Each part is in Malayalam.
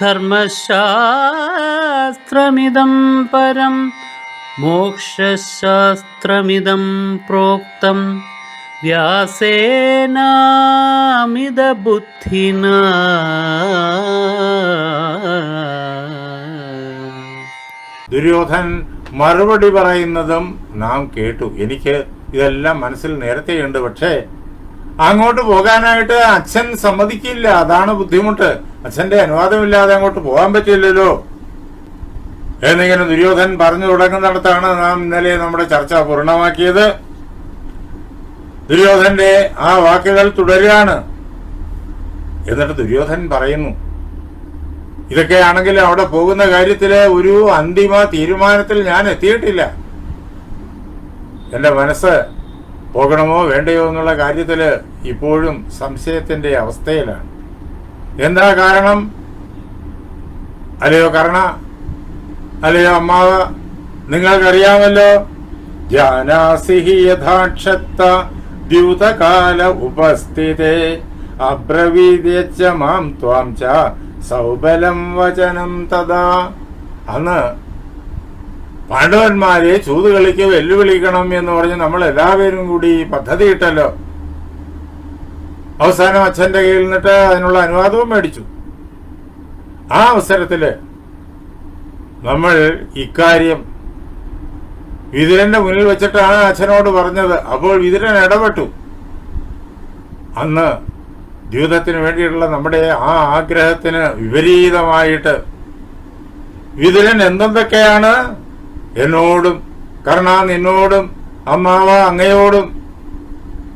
ധർമ്മശാസ്ത്രമിദം പരം മോക്ഷശാസ്ത്രമിതം പ്രോക്തം. വ്യാസേനാമിതബുദ്ധിന. ദുര്യോധൻ മറുപടി പറയുന്നതും നാം കേട്ടു. എനിക്ക് ഇതെല്ലാം മനസ്സിൽ നേരത്തെയുണ്ട്. പക്ഷേ അങ്ങോട്ട് പോകാനായിട്ട് അച്ഛൻ സമ്മതിക്കില്ല. അതാണ് ബുദ്ധിമുട്ട്. അച്ഛന്റെ അനുവാദമില്ലാതെ അങ്ങോട്ട് പോകാൻ പറ്റില്ലല്ലോ. എന്നിങ്ങനെ ദുര്യോധൻ പറഞ്ഞു തുടങ്ങുന്നിടത്താണ് നാം ഇന്നലെ നമ്മുടെ ചർച്ച പൂർണമാക്കിയത്. ദുര്യോധന്റെ ആ വാക്കുകൾ തുടരുകയാണ്. എന്നിട്ട് ദുര്യോധൻ പറയുന്നു ഇതൊക്കെയാണെങ്കിൽ അവിടെ പോകുന്ന കാര്യത്തിൽ ഒരു അന്തിമ തീരുമാനത്തിൽ ഞാൻ എത്തിയിട്ടില്ല. എന്റെ മനസ്സ് പോകണമോ വേണ്ടയോ എന്നുള്ള കാര്യത്തിൽ ഇപ്പോഴും സംശയത്തിന്റെ അവസ്ഥയിലാണ്. എന്താ കാരണം? അല്ലയോ കർണ? അല്ലയോ അമ്മാവ്? നിങ്ങൾക്കറിയാമല്ലോ? ജാനാസിഹി യഥാക്ഷത്ത ദ്യൂതകാല ഉപസ്ഥിതേ. അബ്രവീദ്യച്ച മാം ത്വാം ച സൗബലം വചനം തഥാ. അന്ന് പാണ്ഡവന്മാരെ ചൂതുകളിക്ക് വെല്ലുവിളിക്കണം എന്ന് പറഞ്ഞ് നമ്മൾ എല്ലാവരും കൂടി പദ്ധതി ഇട്ടല്ലോ. അവസാനം അച്ഛന്റെ കയ്യിൽ നിന്നിട്ട് അതിനുള്ള അനുവാദവും മേടിച്ചു. ആ അവസരത്തിൽ നമ്മൾ ഇക്കാര്യം വിതുരന്റെ മുന്നിൽ വെച്ചിട്ടാണ് അച്ഛനോട് പറഞ്ഞത്. അപ്പോൾ വിതുരൻ ഇടപെട്ടു. അന്ന് ദ്യൂതത്തിന് വേണ്ടിയിട്ടുള്ള നമ്മുടെ ആ ആഗ്രഹത്തിന് വിപരീതമായിട്ട് വിതുരൻ എന്തെന്തൊക്കെയാണ് എന്നോടും കർണ നിന്നോടും അമ്മാവ അങ്ങയോടും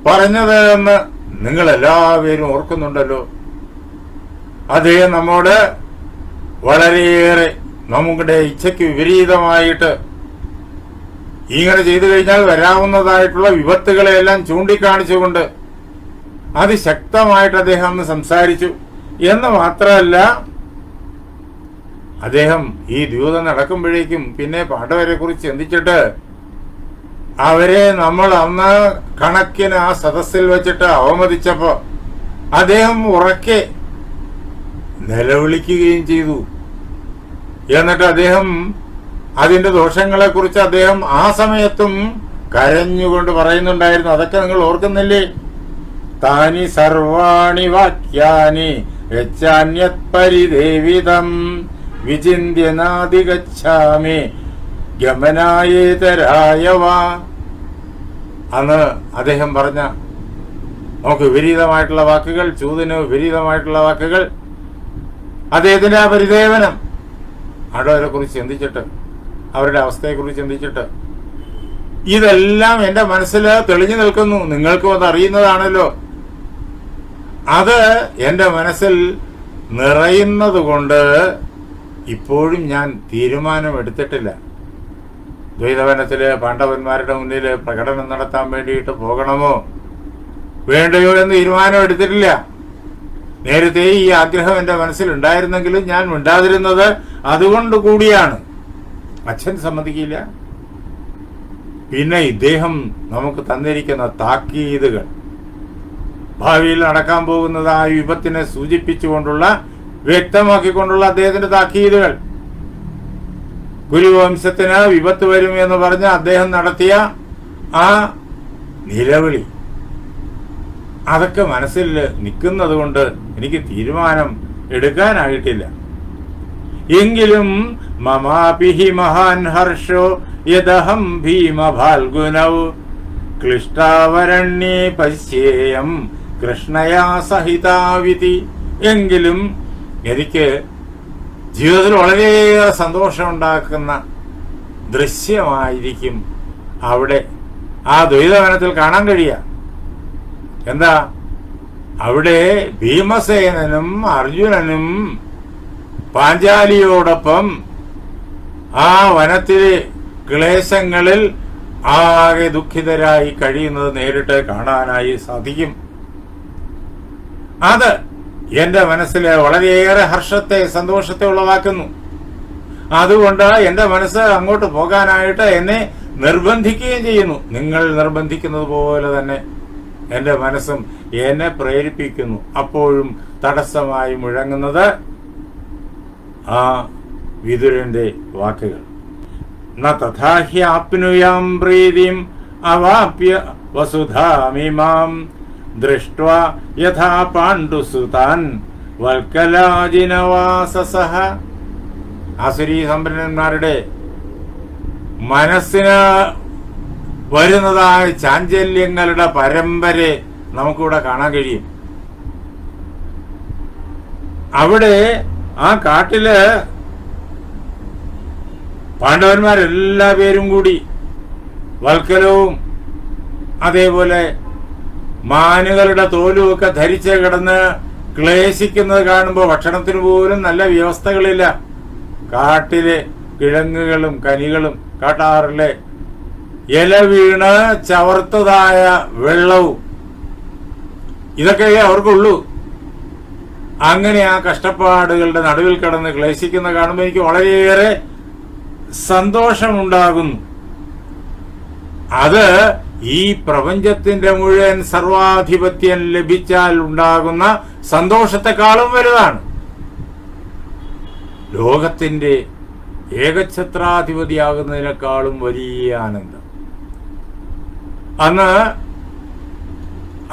പറഞ്ഞത് എന്ന് നിങ്ങൾ എല്ലാവരും ഓർക്കുന്നുണ്ടല്ലോ. അദ്ദേഹം നമ്മോട് വളരെയേറെ നമ്മുടെ ഇച്ഛയ്ക്ക് വിപരീതമായിട്ട് ഇങ്ങനെ ചെയ്തു കഴിഞ്ഞാൽ വരാവുന്നതായിട്ടുള്ള വിപത്തുകളെയെല്ലാം ചൂണ്ടിക്കാണിച്ചുകൊണ്ട് അതിശക്തമായിട്ട് അദ്ദേഹം അന്ന് സംസാരിച്ചു. എന്ന് മാത്രമല്ല അദ്ദേഹം ഈ ദൂതം നടക്കുമ്പോഴേക്കും പിന്നെ പാണ്ഡവരെ കുറിച്ച് ചിന്തിച്ചിട്ട് അവരെ നമ്മൾ അന്ന് കണക്കിന് ആ സദസ്സിൽ വെച്ചിട്ട് അവമതിച്ചപ്പോ അദ്ദേഹം ഉറക്കെ നിലവിളിക്കുകയും ചെയ്തു. എന്നിട്ട് അദ്ദേഹം അതിന്റെ ദോഷങ്ങളെ കുറിച്ച് അദ്ദേഹം ആ സമയത്തും കരഞ്ഞുകൊണ്ട് പറയുന്നുണ്ടായിരുന്നു. അതൊക്കെ നിങ്ങൾ ഓർക്കുന്നില്ലേ? താനി സർവാണി വാക്യാനി യച്ചാന്യത് പരിദേവിതം ഗമനായേതരായവാ ഗമനായേതരായവ. അന്ന് അദ്ദേഹം പറഞ്ഞ നമുക്ക് വിപരീതമായിട്ടുള്ള വാക്കുകൾ ചൂതിന് വിപരീതമായിട്ടുള്ള വാക്കുകൾ അദ്ദേഹത്തിന്റെ ആ പരിദേവനം. ആടവരെ കുറിച്ച് ചിന്തിച്ചിട്ട് അവരുടെ അവസ്ഥയെക്കുറിച്ച് ചിന്തിച്ചിട്ട് ഇതെല്ലാം എന്റെ മനസ്സിൽ തെളിഞ്ഞു നിൽക്കുന്നു. നിങ്ങൾക്കും അത് അറിയുന്നതാണല്ലോ. അത് എന്റെ മനസ്സിൽ നിറയുന്നത് കൊണ്ട് ഇപ്പോഴും ഞാൻ തീരുമാനമെടുത്തിട്ടില്ല. ദ്വൈതവനത്തിൽ പാണ്ഡവന്മാരുടെ മുന്നിൽ പ്രകടനം നടത്താൻ വേണ്ടിയിട്ട് പോകണമോ? വേണ്ടയോ എന്ന് തീരുമാനം എടുത്തിട്ടില്ല. നേരത്തെ ഈ ആഗ്രഹം എന്റെ മനസ്സിലുണ്ടായിരുന്നെങ്കിലും ഞാൻ മിണ്ടാതിരുന്നത് അതുകൊണ്ട് കൂടിയാണ്. അച്ഛൻ സമ്മതിക്കില്ല. പിന്നെ ഇദ്ദേഹം നമുക്ക് തന്നിരിക്കുന്ന താക്കീതുകൾ. ഭാവിയിൽ നടക്കാൻ പോകുന്നത് ആ വിപത്തിനെ സൂചിപ്പിച്ചുകൊണ്ടുള്ള വ്യക്തമാക്കിക്കൊണ്ടുള്ള അദ്ദേഹത്തിന്റെ താക്കീതുകൾ. ഗുരുവംശത്തിന് വിപത്ത് വരും എന്ന് പറഞ്ഞ് അദ്ദേഹം നടത്തിയ ആ നിലവിളി. അതൊക്കെ മനസ്സിൽ നിൽക്കുന്നത് കൊണ്ട് എനിക്ക് തീരുമാനം എടുക്കാനായിട്ടില്ല. എങ്കിലും മമാപിഹി മഹാൻ ഹർഷോ യദഹം ഭീമഭാൽഗുനൗ ക്ലിഷ്ടാവരണ്യേ പശ്യേയം കൃഷ്ണയാ സഹിതാവിധി. എങ്കിലും എനിക്ക് ജീവിതത്തിൽ വളരെയേറെ സന്തോഷമുണ്ടാക്കുന്ന ദൃശ്യമായിരിക്കും അവിടെ ആ ദ്വൈതവനത്തിൽ കാണാൻ കഴിയുക. എന്താ? അവിടെ ഭീമസേനനും അർജുനനും പാഞ്ചാലിയോടൊപ്പം ആ വനത്തിലെ ക്ലേശങ്ങളിൽ ആകെ ദുഃഖിതരായി കഴിയുന്നത് നേരിട്ട് കാണാനായി സാധിക്കും. അത് എന്റെ മനസ്സിൽ വളരെയേറെ ഹർഷത്തെ സന്തോഷത്തെ ഉളവാക്കുന്നു. അതുകൊണ്ട് എന്റെ മനസ്സ് അങ്ങോട്ട് പോകാനായിട്ട് എന്നെ നിർബന്ധിക്കുകയും ചെയ്യുന്നു. നിങ്ങൾ നിർബന്ധിക്കുന്നത് പോലെ തന്നെ എന്റെ മനസ്സും എന്നെ പ്രേരിപ്പിക്കുന്നു. അപ്പോഴും തടസ്സമായി മുഴങ്ങുന്നത് ആ വിതുരന്റെ വാക്കുകൾ. നഥാഹ്യാപ്നുയാം പ്രീതിം അവാപ്യ വസുധാമിമാം ദൃഷ്ട്വാ യഥാ പാണ്ഡുസുതാൻ വൽക്കലാജിനവാസസഹ. ആസുരി സമ്പന്നന്മാരുടെ മനസ്സിന് വരുന്നതായ ചാഞ്ചല്യങ്ങളുടെ പരമ്പരയെ നമുക്കിവിടെ കാണാൻ കഴിയും. അവിടെ ആ കാട്ടിൽ പാണ്ഡവന്മാരെല്ലാ പേരും കൂടി വൽക്കലവും അതേപോലെ മാനുകളുടെ തോലുമൊക്കെ ധരിച്ച് കിടന്ന് ക്ലേശിക്കുന്നത് കാണുമ്പോൾ ഭക്ഷണത്തിന് പോലും നല്ല വ്യവസ്ഥകളില്ല. കാട്ടിലെ കിഴങ്ങുകളും കനികളും കാട്ടാറിലെ ഇല വീണ് ചവർത്തതായ വെള്ളവും. ഇതൊക്കെയേ അവർക്കുള്ളൂ. അങ്ങനെ ആ കഷ്ടപ്പാടുകളുടെ നടുവിൽ കിടന്ന് ക്ലേശിക്കുന്ന കാണുമ്പോൾ എനിക്ക് വളരെയേറെ സന്തോഷമുണ്ടാകുന്നു. അത് ഈ പ്രപഞ്ചത്തിന്റെ മുഴുവൻ സർവാധിപത്യം ലഭിച്ചാൽ ഉണ്ടാകുന്ന സന്തോഷത്തെക്കാളും വലുതാണ്. ലോകത്തിന്റെ ഏകഛത്രാധിപതിയാകുന്നതിനേക്കാളും വലിയ ആനന്ദം. അന്ന്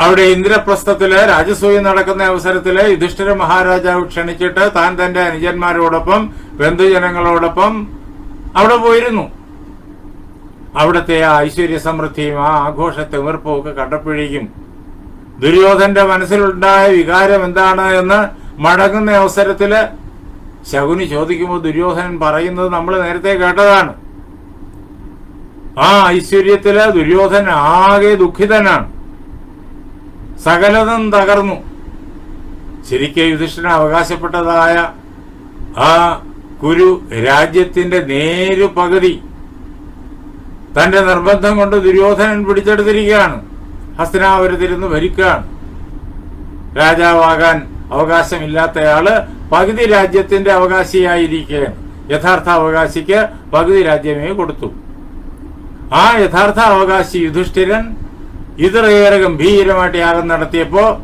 അവിടെ ഇന്ദ്രപ്രസ്ഥത്തിൽ രാജസൂയം നടക്കുന്ന അവസരത്തിൽ യുധിഷ്ഠിര മഹാരാജാവ് ക്ഷണിച്ചിട്ട് താൻ തന്റെ അനുജന്മാരോടൊപ്പം ബന്ധുജനങ്ങളോടൊപ്പം അവിടെ പോയിരുന്നു. അവിടുത്തെ ആ ഐശ്വര്യ സമൃദ്ധിയും ആ ആഘോഷ തിമിർപ്പും ഒക്കെ കണ്ടപ്പോഴേക്കും ദുര്യോധന്റെ മനസ്സിലുണ്ടായ വികാരം എന്താണ് എന്ന് മടങ്ങുന്ന അവസരത്തിൽ ശകുനി ചോദിക്കുമ്പോൾ ദുര്യോധനൻ പറയുന്നത് നമ്മൾ നേരത്തെ കേട്ടതാണ്. ആ ഐശ്വര്യത്തിൽ ദുര്യോധനൻ ആകെ ദുഃഖിതനാണ്. സകലതും തകർന്നു. ശരിക്കും യുധിഷ്ഠന അവകാശപ്പെട്ടതായ ആ കുരു രാജ്യത്തിന്റെ നേരു പകുതി തന്റെ നിർബന്ധം കൊണ്ട് ദുര്യോധനൻ പിടിച്ചെടുത്തിരിക്കുകയാണ്. ഹസ്തനാപുരത്തിരുന്ന് ഭരിക്കുകയാണ്. രാജാവാകാൻ അവകാശമില്ലാത്തയാൾ പകുതി രാജ്യത്തിന്റെ അവകാശിയായിരിക്കുകയാണ്. യഥാർത്ഥ അവകാശിക്ക് പകുതി രാജ്യമേ കൊടുത്തു. ആ യഥാർത്ഥ അവകാശി യുധിഷ്ഠിരൻ ഇത്രയേറെ ഗംഭീരമായിട്ട് യാഗം നടത്തിയപ്പോ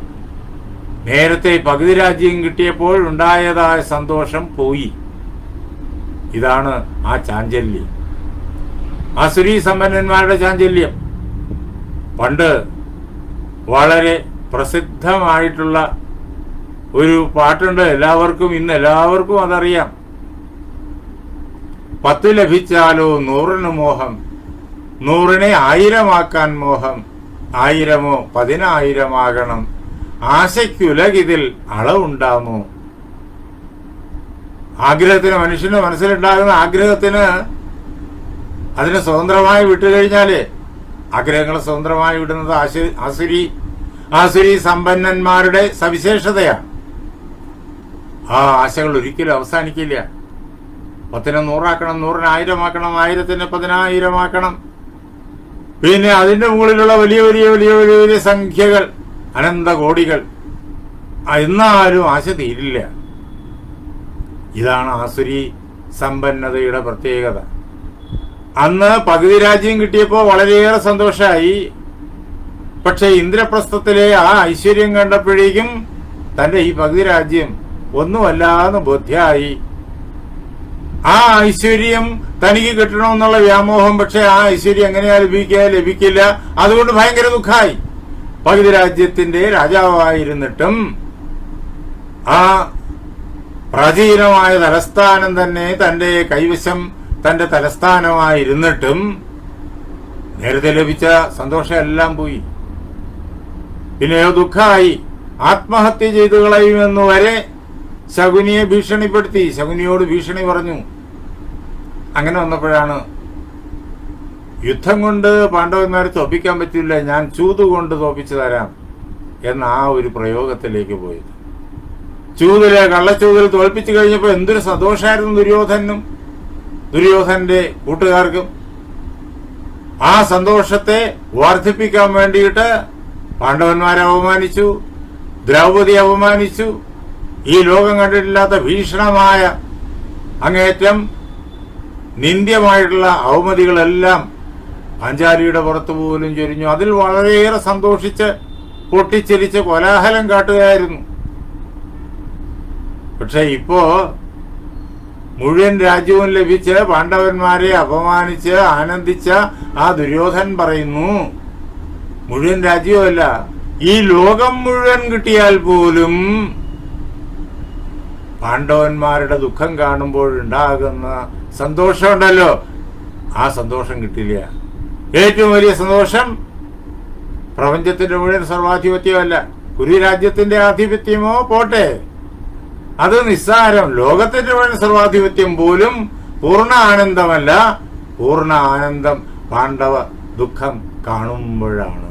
നേരത്തെ പകുതി രാജ്യം കിട്ടിയപ്പോൾ ഉണ്ടായതായ സന്തോഷം പോയി. ഇതാണ് ആ ചാഞ്ചല്യം. അസുരി സമ്പന്നന്മാരുടെ ചാഞ്ചല്യം. പണ്ട് വളരെ പ്രസിദ്ധമായിട്ടുള്ള ഒരു പാട്ടുണ്ട് എല്ലാവർക്കും ഇന്ന് എല്ലാവർക്കും അതറിയാം. പത്ത് ലഭിച്ചാലോ നൂറിന് മോഹം നൂറിനെ ആയിരമാക്കാൻ മോഹം ആയിരമോ പതിനായിരമാകണം ആശയ്ക്കുലകിതിൽ അളവുണ്ടാമോ? ആഗ്രഹത്തിന് മനുഷ്യന്റെ മനസ്സിലുണ്ടാകുന്ന ആഗ്രഹത്തിന് അതിനെ സ്വതന്ത്രമായി വിട്ടു കഴിഞ്ഞാലേ ആഗ്രഹങ്ങൾ സ്വതന്ത്രമായി വിടുന്നത് ആസുരി ആസുരി സമ്പന്നന്മാരുടെ സവിശേഷതയാണ്. ആ ആശകൾ ഒരിക്കലും അവസാനിക്കില്ല. പത്തിനെ നൂറാക്കണം നൂറിന് ആയിരമാക്കണം ആയിരത്തിന് പതിനായിരമാക്കണം. പിന്നെ അതിന്റെ മുകളിലുള്ള വലിയ വലിയ വലിയ വലിയ വലിയ സംഖ്യകൾ അനന്ത കോടികൾ എന്നാലും ആശ തീരില്ല. ഇതാണ് ആസുരി സമ്പന്നതയുടെ പ്രത്യേകത. അന്ന് പകുതി രാജ്യം കിട്ടിയപ്പോൾ വളരെയേറെ സന്തോഷമായി പക്ഷെ ഇന്ദ്രപ്രസ്ഥത്തിലെ ആ ഐശ്വര്യം കണ്ടപ്പോഴേക്കും തന്റെ ഈ പകുതി രാജ്യം ഒന്നുമല്ലാന്ന് ബോധ്യമായി ആ ഐശ്വര്യം തനിക്ക് കിട്ടണമെന്നുള്ള വ്യാമോഹം പക്ഷെ ആ ഐശ്വര്യം എങ്ങനെയാ ലഭിക്കുക ലഭിക്കില്ല അതുകൊണ്ട് ഭയങ്കര ദുഃഖമായി പകുതി രാജ്യത്തിന്റെ രാജാവായിരുന്നിട്ടും ആ പ്രാചീനമായ തലസ്ഥാനം തന്നെ തന്റെ കൈവശം തന്റെ തലസ്ഥാനമായിരുന്നിട്ടും നേരത്തെ ലഭിച്ച സന്തോഷം എല്ലാം പോയി പിന്നെയോ ദുഃഖമായി ആത്മഹത്യ ചെയ്തു കളയുമെന്ന് വരെ ശകുനിയെ ഭീഷണിപ്പെടുത്തി. ശകുനിയോട് ഭീഷണി പറഞ്ഞു. അങ്ങനെ വന്നപ്പോഴാണ് യുദ്ധം കൊണ്ട് പാണ്ഡവന്മാരെ തോപ്പിക്കാൻ പറ്റില്ല ഞാൻ ചൂതുകൊണ്ട് തോപ്പിച്ചു തരാം എന്ന ആ ഒരു പ്രയോഗത്തിലേക്ക് പോയത്. ചൂതിലെ കള്ളച്ചൂതിൽ തോൽപ്പിച്ചു കഴിഞ്ഞപ്പോൾ എന്തൊരു സന്തോഷമായിരുന്നു ദുര്യോധനും. ദുര്യോധന്റെ കൂട്ടുകാർക്കും ആ സന്തോഷത്തെ വർദ്ധിപ്പിക്കാൻ വേണ്ടിയിട്ട് പാണ്ഡവന്മാരെ അപമാനിച്ചു ദ്രൗപതി അപമാനിച്ചു. ഈ ലോകം കണ്ടിട്ടില്ലാത്ത ഭീഷണമായ അങ്ങേറ്റം നിന്ദ്യമായിട്ടുള്ള അവമതികളെല്ലാം പാഞ്ചാലിയുടെ പുറത്തു പോലും ചൊരിഞ്ഞു. അതിൽ വളരെയേറെ സന്തോഷിച്ച് പൊട്ടിച്ചിരിച്ച് കോലാഹലം കാട്ടുകയായിരുന്നു. പക്ഷെ ഇപ്പോ മുഴുവൻ രാജ്യവും ലഭിച്ച് പാണ്ഡവന്മാരെ അപമാനിച്ച് ആനന്ദിച്ച ആ ദുര്യോധൻ പറയുന്നു മുഴുവൻ രാജ്യവുമല്ല ഈ ലോകം മുഴുവൻ കിട്ടിയാൽ പോലും പാണ്ഡവന്മാരുടെ ദുഃഖം കാണുമ്പോഴുണ്ടാകുന്ന സന്തോഷമുണ്ടല്ലോ. ആ സന്തോഷം കിട്ടില്ല. ഏറ്റവും വലിയ സന്തോഷം പ്രപഞ്ചത്തിന്റെ മുഴുവൻ സർവാധിപത്യമല്ല കുരു രാജ്യത്തിന്റെ ആധിപത്യമോ പോട്ടെ. അത് നിസ്സാരം. ലോകത്തിന്റെ മുഴുവൻ സർവാധിപത്യം പോലും പൂർണ ആനന്ദമല്ല. പൂർണ ആനന്ദം പാണ്ഡവ ദുഃഖം കാണുമ്പോഴാണ്.